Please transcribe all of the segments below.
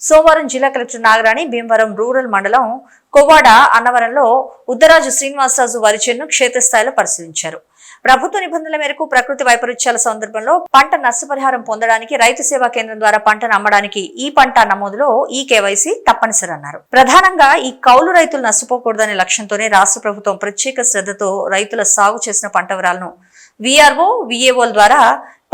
సోమవారం జిల్లా collector Nagarani Bhimavaram rural మండలం కోవాడ అన్నవరంలో ఉద్దరాజు శ్రీనివాసరాజు వరి క్షేత్రస్థాయిలో పరిశీలించారు. ప్రభుత్వ నిబంధనల మేరకు ప్రకృతి వైపరీత్యాల సందర్భంలో పంట నష్టపరిహారం పొందడానికి రైతు సేవా కేంద్రం ద్వారా పంటను అమ్మడానికి ఈ పంట నమోదులో ఈ కేవైసీ తప్పనిసరి అన్నారు. ప్రధానంగా ఈ కౌలు రైతులు నష్టపోకూడదనే లక్ష్యంతోనే రాష్ట్ర ప్రభుత్వం ప్రత్యేక శ్రద్ధతో రైతుల సాగు చేసిన పంట వివరాలను విఆర్ఓ విఏఓల ద్వారా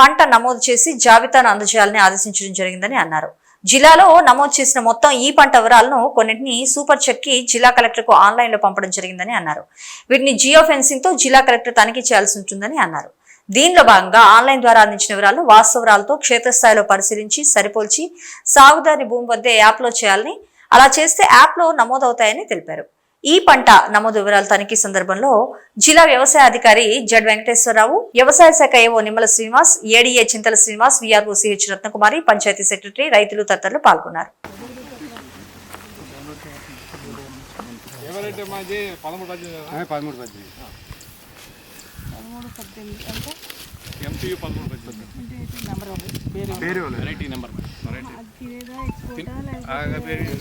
పంట నమోదు చేసి జాబితాను అందజేయాలని ఆదేశించడం జరిగిందని అన్నారు. జిల్లాలో నమోదు చేసిన మొత్తం ఈ పంట వివరాలను కొన్నింటిని సూపర్ చెక్కి జిల్లా కలెక్టర్కు ఆన్లైన్లో పంపడం జరిగిందని అన్నారు. వీటిని జియో ఫెన్సింగ్తో జిల్లా కలెక్టర్ తనిఖీ చేయాల్సి ఉంటుందని అన్నారు. దీనిలో భాగంగా ఆన్లైన్ ద్వారా అందించిన వివరాలు వాస్తవరాలతో క్షేత్రస్థాయిలో పరిశీలించి సరిపోల్చి సాగుదారి భూమి వద్దే యాప్లో చేయాలని అలా చేస్తే యాప్లో నమోదవుతాయని తెలిపారు. ఈ పంట నమోదు వివరాల తనిఖీ సందర్భంలో జిల్లా వ్యవసాయ అధికారి జడ్ వెంకటేశ్వరరావు వ్యవసాయ శాఖ AO Nimmala Srinivas ADA Chintala Srinivas VRO CH Ratnakumari panchayat secretary రైతులు తదితరులు పాల్గొన్నారు.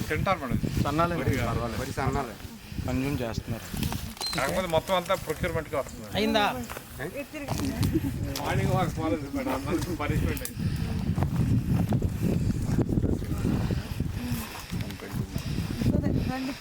తింటారు మేడం. సన్నాలే. పర్వాలేదు. సన్నాలే. కన్జ్యూమ్ చేస్తున్నారు. కాకపోతే మొత్తం అంతా ప్రొక్యూర్మెంట్కి వస్తుంది. అయిందా? మార్నింగ్ వాక్ పనిష్మెంట్ అయింది. రండి